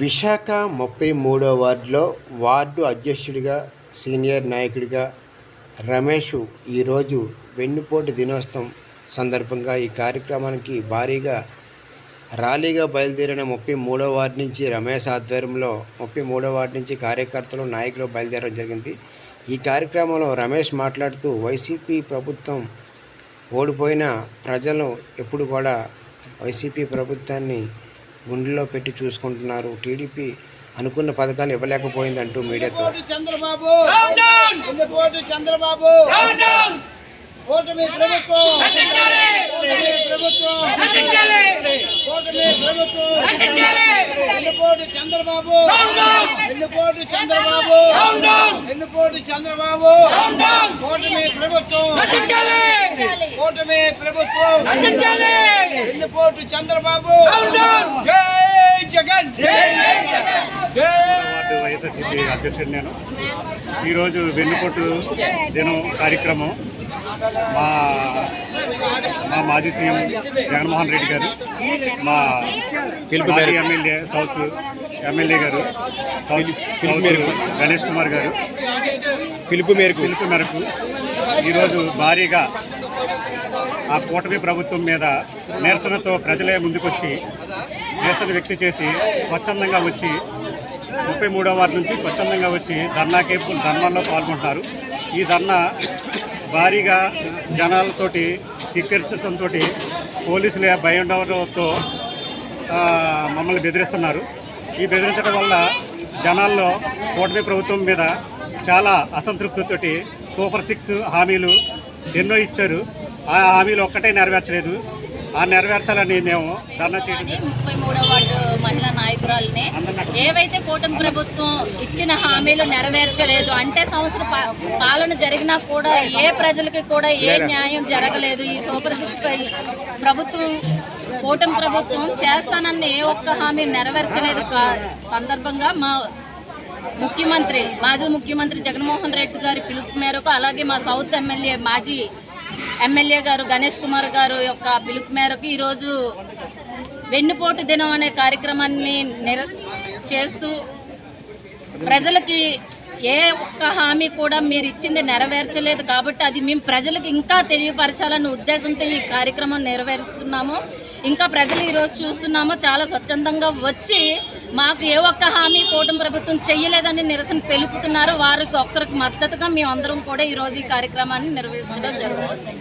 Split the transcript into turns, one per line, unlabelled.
విశాఖ ముప్పై మూడో వార్డులో వార్డు అధ్యక్షుడిగా సీనియర్ నాయకుడిగా రమేష్ ఈరోజు వెన్నుపోటు దినోత్సవం సందర్భంగా ఈ కార్యక్రమానికి భారీగా ర్యాలీగా బయలుదేరిన ముప్పై మూడో వార్డు నుంచి రమేష్ ఆధ్వర్యంలో ముప్పై మూడో వార్డు నుంచి కార్యకర్తలు నాయకులు బయలుదేరడం జరిగింది. ఈ కార్యక్రమంలో రమేష్ మాట్లాడుతూ వైసీపీ ప్రభుత్వం ఓడిపోయిన ప్రజలు ఎప్పుడు కూడా వైసీపీ ప్రభుత్వాన్ని గుండెల్లో పెట్టి చూసుకుంటున్నారు. టీడీపీ అనుకున్న పథకాలు ఇవ్వలేకపోయిందంటూ మీడియాతో.
చంద్రబాబు! చంద్రబాబు! ఓటమి ప్రభుత్వం! ఓటమి ప్రభుత్వం! ఓటమి ప్రభుత్వం! ఎన్నిపోటు చంద్రబాబు. ఎన్నిపోటు చంద్రబాబు. ఎన్నిపోటు చంద్రబాబు. ఓటమి ప్రభుత్వం. ఓటమి ప్రభుత్వం. ఎన్నిపోటు చంద్రబాబు. జై జగన్. జై
వైఎస్ఆర్సీపీ అధ్యక్షుడు నేను. ఈరోజు వెన్నుపోటు దినం కార్యక్రమం మా మా మాజీ సీఎం జగన్మోహన్ రెడ్డి గారు మా మాజీ ఎమ్మెల్యే సౌత్ ఎమ్మెల్యే గారు సౌత్ సౌత్ గణేష్ కుమార్ గారు.
పిలుపు మేరకు.
పిలుపు మేరకు ఈరోజు భారీగా ఆ కూటమి ప్రభుత్వం మీద నిరసనతో ప్రజలే ముందుకొచ్చి నిరసన వ్యక్తి చేసి స్వచ్ఛందంగా వచ్చి ముప్పై మూడో వారి నుంచి స్వచ్ఛందంగా వచ్చి ధర్నాకి ధర్నాల్లో పాల్గొంటున్నారు. ఈ ధర్నా భారీగా జనాలతోటి కిక్కిరించడంతో పోలీసులే ఆ, మమ్మల్ని బెదిరిస్తున్నారు. ఈ బెదిరించడం వల్ల జనాల్లో కూటమి ప్రభుత్వం మీద చాలా అసంతృప్తితోటి సూపర్ సిక్స్ హామీలు ఎన్నో ఇచ్చారు. ఆ హామీలు ఒక్కటే నెరవేర్చలేదు. ఆ నెరవేర్చాలని మేము ధర్నా చేయడం
ముప్పై మూడో వార్డు మహిళా నాయకురాలని ఏవైతే కూటమి ప్రభుత్వం ఇచ్చిన హామీలు నెరవేర్చలేదు అంటే సంవత్సర పాలన జరిగినా కూడా ఏ ప్రజలకి కూడా ఏ న్యాయం జరగలేదు. ఈ సూపర్ సిక్స్ ప్రభుత్వం కూటమి ప్రభుత్వం చేస్తానని ఏ ఒక్క హామీ నెరవేర్చలేదు. కా- సందర్భంగా మా ముఖ్యమంత్రి మాజీ ముఖ్యమంత్రి జగన్మోహన్ రెడ్డి గారి పిలుపు మేరకు అలాగే మా సౌత్ ఎమ్మెల్యే మాజీ ఎమ్మెల్యే గారు గణేష్ కుమార్ గారు యొక్క పిలుపు మేరకు ఈరోజు వెన్నుపోటు దినం అనే కార్యక్రమాన్ని నిర చేస్తూ ప్రజలకి ఏ ఒక్క హామీ కూడా మీరు ఇచ్చింది నెరవేర్చలేదు కాబట్టి అది మేము ప్రజలకు ఇంకా తెలియపరచాలన్న ఉద్దేశంతో ఈ కార్యక్రమం నెరవేరుస్తున్నాము. ఇంకా ప్రజలు ఈరోజు చూస్తున్నాము చాలా స్వచ్ఛందంగా వచ్చి మాకు ఏ ఒక్క హామీ కూటమి ప్రభుత్వం చేయలేదని నిరసన తెలుపుతున్నారు. వారికి ఒక్కరికి మద్దతుగా మేమందరం కూడా ఈరోజు ఈ కార్యక్రమాన్ని నిర్వహించడం జరుగుతుంది.